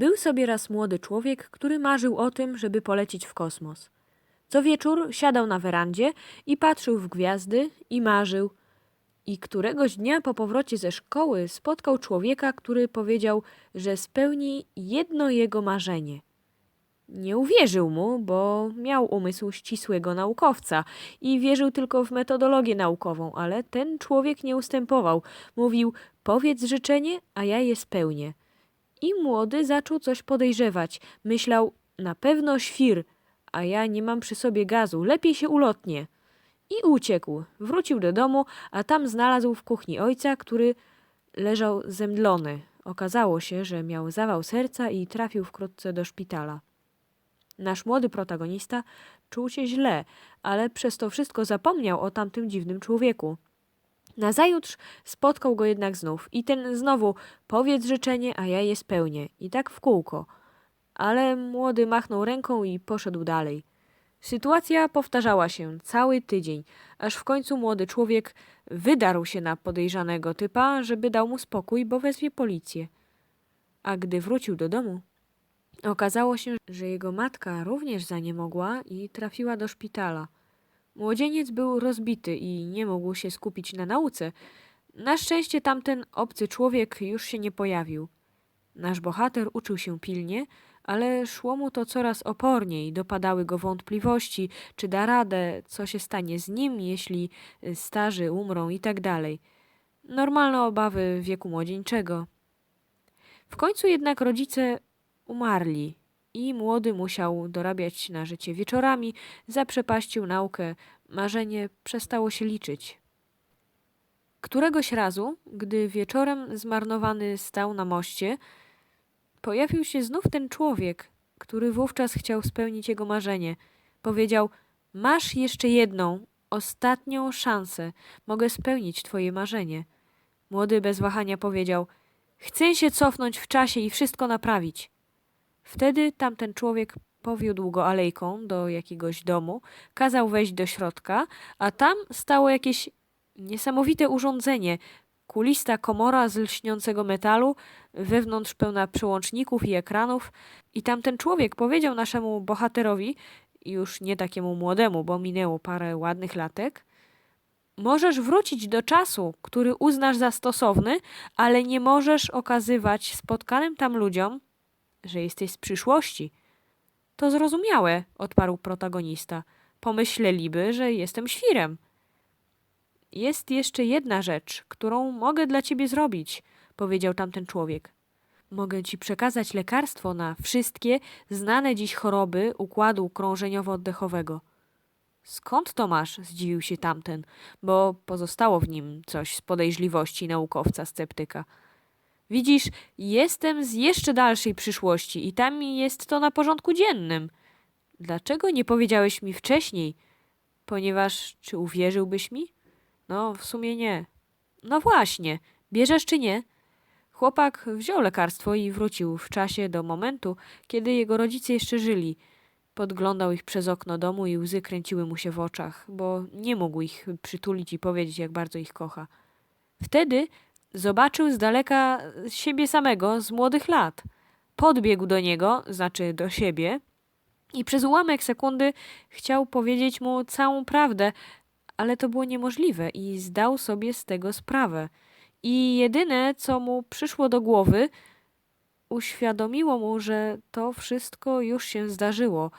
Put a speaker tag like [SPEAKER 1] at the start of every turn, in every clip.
[SPEAKER 1] Był sobie raz młody człowiek, który marzył o tym, żeby polecieć w kosmos. Co wieczór siadał na werandzie i patrzył w gwiazdy i marzył. I któregoś dnia po powrocie ze szkoły spotkał człowieka, który powiedział, że spełni jedno jego marzenie. Nie uwierzył mu, bo miał umysł ścisłego naukowca i wierzył tylko w metodologię naukową, ale ten człowiek nie ustępował. Mówił: Powiedz życzenie, a ja je spełnię. I młody zaczął coś podejrzewać. Myślał: Na pewno świr, a ja nie mam przy sobie gazu, lepiej się ulotnie. I uciekł. Wrócił do domu, a tam znalazł w kuchni ojca, który leżał zemdlony. Okazało się, że miał zawał serca i trafił wkrótce do szpitala. Nasz młody protagonista czuł się źle, ale przez to wszystko zapomniał o tamtym dziwnym człowieku. Nazajutrz spotkał go jednak znów i ten znowu powiedz życzenie, a ja je spełnię. I tak w kółko. Ale młody machnął ręką i poszedł dalej. Sytuacja powtarzała się cały tydzień, aż w końcu młody człowiek wydarł się na podejrzanego typa, żeby dał mu spokój, bo wezwie policję. A gdy wrócił do domu, okazało się, że jego matka również zaniemogła i trafiła do szpitala. Młodzieniec był rozbity i nie mógł się skupić na nauce. Na szczęście tamten obcy człowiek już się nie pojawił. Nasz bohater uczył się pilnie, ale szło mu to coraz oporniej, dopadały go wątpliwości, czy da radę, co się stanie z nim, jeśli y, starzy umrą i tak dalej. Normalne obawy wieku młodzieńczego. W końcu jednak rodzice umarli i młody musiał dorabiać na życie wieczorami, zaprzepaścił naukę, marzenie przestało się liczyć. Któregoś razu, gdy wieczorem zmarnowany stał na moście, pojawił się znów ten człowiek, który wówczas chciał spełnić jego marzenie. Powiedział: Masz jeszcze jedną, ostatnią szansę. Mogę spełnić twoje marzenie. Młody bez wahania powiedział: Chcę się cofnąć w czasie i wszystko naprawić. Wtedy tamten człowiek powiódł go alejką do jakiegoś domu, kazał wejść do środka, a tam stało jakieś niesamowite urządzenie. Kulista komora z lśniącego metalu, wewnątrz pełna przełączników i ekranów. I tamten człowiek powiedział naszemu bohaterowi, już nie takiemu młodemu, bo minęło parę ładnych latek, Możesz wrócić do czasu, który uznasz za stosowny, ale nie możesz okazywać spotkanym tam ludziom, że jesteś z przyszłości. To zrozumiałe, odparł protagonista. Pomyśleliby, że jestem świrem. Jest jeszcze jedna rzecz, którą mogę dla ciebie zrobić, powiedział tamten człowiek. Mogę ci przekazać lekarstwo na wszystkie znane dziś choroby układu krążeniowo-oddechowego. Skąd to masz? zdziwił się tamten, bo pozostało w nim coś z podejrzliwości naukowca sceptyka. Widzisz, jestem z jeszcze dalszej przyszłości i tam jest to na porządku dziennym. Dlaczego nie powiedziałeś mi wcześniej? Ponieważ czy uwierzyłbyś mi? No, w sumie nie. No właśnie, bierzesz czy nie? Chłopak wziął lekarstwo i wrócił w czasie do momentu, kiedy jego rodzice jeszcze żyli. Podglądał ich przez okno domu i łzy kręciły mu się w oczach, bo nie mógł ich przytulić i powiedzieć, jak bardzo ich kocha. Wtedy zobaczył z daleka siebie samego z młodych lat. Podbiegł do niego, znaczy do siebie, i przez ułamek sekundy chciał powiedzieć mu całą prawdę, ale to było niemożliwe i zdał sobie z tego sprawę. I jedyne, co mu przyszło do głowy, uświadomiło mu, że to wszystko już się zdarzyło,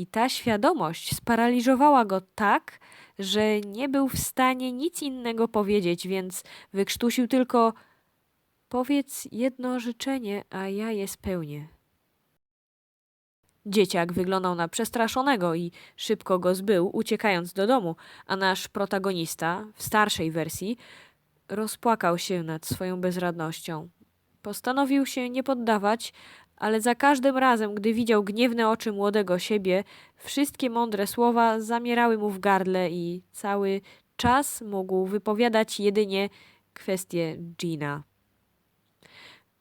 [SPEAKER 1] i ta świadomość sparaliżowała go tak, że nie był w stanie nic innego powiedzieć, więc wykrztusił tylko: Powiedz jedno życzenie, a ja je spełnię. Dzieciak wyglądał na przestraszonego i szybko go zbył, uciekając do domu, a nasz protagonista, w starszej wersji, rozpłakał się nad swoją bezradnością. Postanowił się nie poddawać, ale za każdym razem, gdy widział gniewne oczy młodego siebie, wszystkie mądre słowa zamierały mu w gardle i cały czas mógł wypowiadać jedynie kwestię Gina.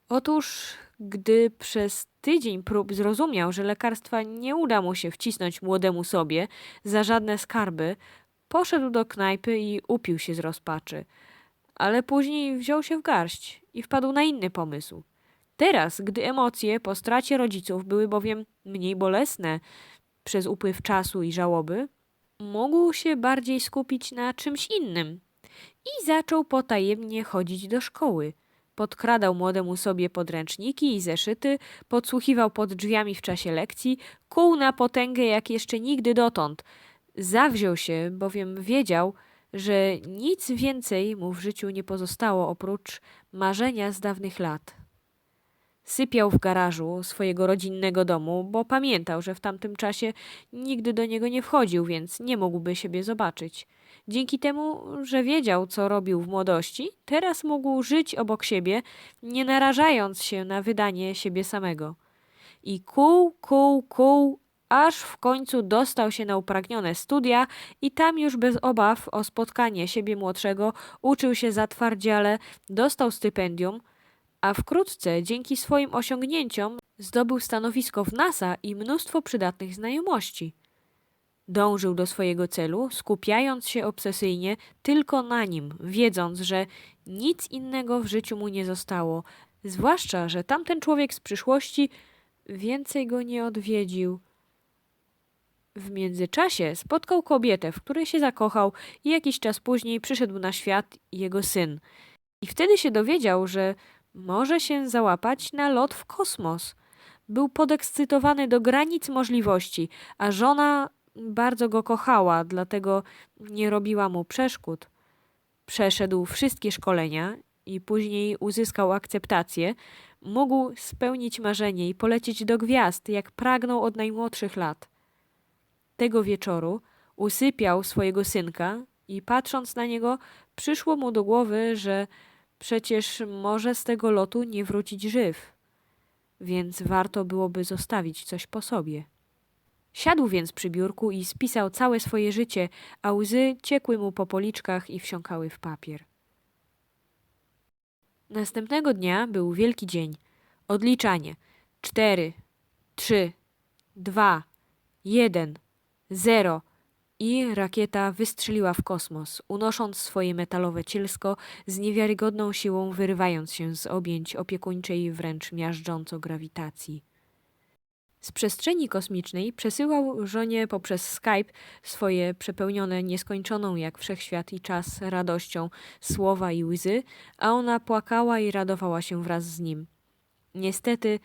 [SPEAKER 1] Otóż, gdy przez tydzień prób zrozumiał, że lekarstwa nie uda mu się wcisnąć młodemu sobie za żadne skarby, poszedł do knajpy i upił się z rozpaczy. Ale później wziął się w garść i wpadł na inny pomysł. Teraz, gdy emocje po stracie rodziców były bowiem mniej bolesne przez upływ czasu i żałoby, mógł się bardziej skupić na czymś innym i zaczął potajemnie chodzić do szkoły. Podkradał młodemu sobie podręczniki i zeszyty, podsłuchiwał pod drzwiami w czasie lekcji, kuł na potęgę jak jeszcze nigdy dotąd. Zawziął się, bowiem wiedział, że nic więcej mu w życiu nie pozostało oprócz marzenia z dawnych lat. Sypiał w garażu swojego rodzinnego domu, bo pamiętał, że w tamtym czasie nigdy do niego nie wchodził, więc nie mógłby siebie zobaczyć. Dzięki temu, że wiedział, co robił w młodości, teraz mógł żyć obok siebie, nie narażając się na wydanie siebie samego. I kuł, kuł, kuł, aż w końcu dostał się na upragnione studia i tam już bez obaw o spotkanie siebie młodszego uczył się zatwardziale, dostał stypendium, a wkrótce dzięki swoim osiągnięciom zdobył stanowisko w NASA i mnóstwo przydatnych znajomości. Dążył do swojego celu, skupiając się obsesyjnie tylko na nim, wiedząc, że nic innego w życiu mu nie zostało, zwłaszcza, że tamten człowiek z przyszłości więcej go nie odwiedził. W międzyczasie spotkał kobietę, w której się zakochał i jakiś czas później przyszedł na świat jego syn. I wtedy się dowiedział, że może się załapać na lot w kosmos. Był podekscytowany do granic możliwości, a żona bardzo go kochała, dlatego nie robiła mu przeszkód. Przeszedł wszystkie szkolenia i później uzyskał akceptację, mógł spełnić marzenie i polecieć do gwiazd, jak pragnął od najmłodszych lat. Tego wieczoru usypiał swojego synka i patrząc na niego, przyszło mu do głowy, że przecież może z tego lotu nie wrócić żyw, więc warto byłoby zostawić coś po sobie. Siadł więc przy biurku i spisał całe swoje życie, a łzy ciekły mu po policzkach i wsiąkały w papier. Następnego dnia był wielki dzień. Odliczanie. Cztery, trzy, dwa, jeden, zero. I rakieta wystrzeliła w kosmos, unosząc swoje metalowe cielsko z niewiarygodną siłą wyrywając się z objęć opiekuńczej wręcz miażdżąco grawitacji. Z przestrzeni kosmicznej przesyłał żonie poprzez Skype swoje przepełnione nieskończoną jak wszechświat i czas radością słowa i łzy, a ona płakała i radowała się wraz z nim. Niestety,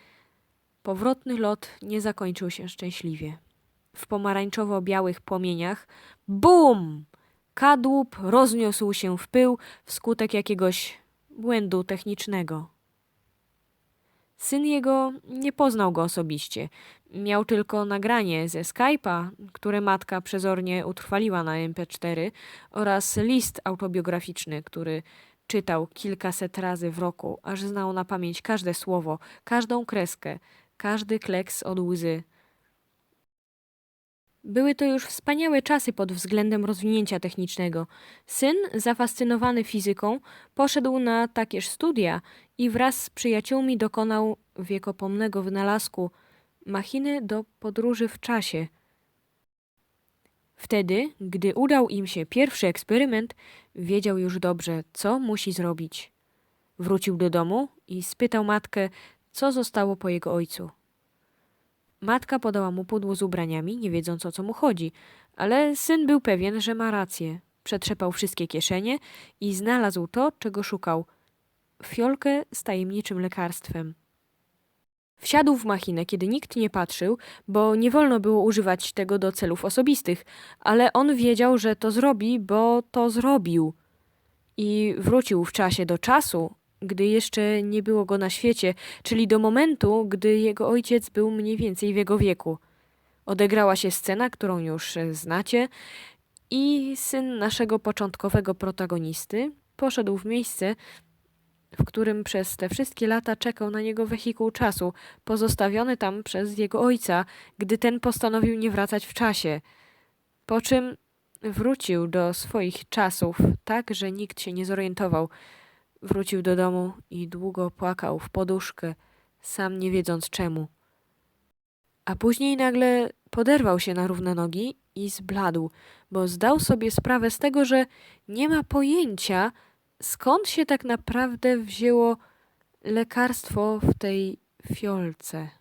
[SPEAKER 1] powrotny lot nie zakończył się szczęśliwie. W pomarańczowo-białych płomieniach BUM! Kadłub rozniósł się w pył wskutek jakiegoś błędu technicznego. Syn jego nie poznał go osobiście. Miał tylko nagranie ze Skype'a, które matka przezornie utrwaliła na MP4 oraz list autobiograficzny, który czytał kilkaset razy w roku, aż znał na pamięć każde słowo, każdą kreskę, każdy kleks od łzy. Były to już wspaniałe czasy pod względem rozwinięcia technicznego. Syn, zafascynowany fizyką, poszedł na takież studia i wraz z przyjaciółmi dokonał wiekopomnego wynalazku machiny do podróży w czasie. Wtedy, gdy udał im się pierwszy eksperyment, wiedział już dobrze, co musi zrobić. Wrócił do domu i spytał matkę, co zostało po jego ojcu. Matka podała mu pudło z ubraniami, nie wiedząc o co mu chodzi, ale syn był pewien, że ma rację. Przetrzepał wszystkie kieszenie i znalazł to, czego szukał fiolkę z tajemniczym lekarstwem. Wsiadł w machinę, kiedy nikt nie patrzył, bo nie wolno było używać tego do celów osobistych, ale on wiedział, że to zrobi, bo to zrobił. I wrócił w czasie do czasu, gdy jeszcze nie było go na świecie, czyli do momentu, gdy jego ojciec był mniej więcej w jego wieku. Odegrała się scena, którą już znacie, i syn naszego początkowego protagonisty poszedł w miejsce, w którym przez te wszystkie lata czekał na niego wehikuł czasu, pozostawiony tam przez jego ojca, gdy ten postanowił nie wracać w czasie. Po czym wrócił do swoich czasów, tak, że nikt się nie zorientował. Wrócił do domu i długo płakał w poduszkę, sam nie wiedząc czemu. A później nagle poderwał się na równe nogi i zbladł, bo zdał sobie sprawę z tego, że nie ma pojęcia, skąd się tak naprawdę wzięło lekarstwo w tej fiolce.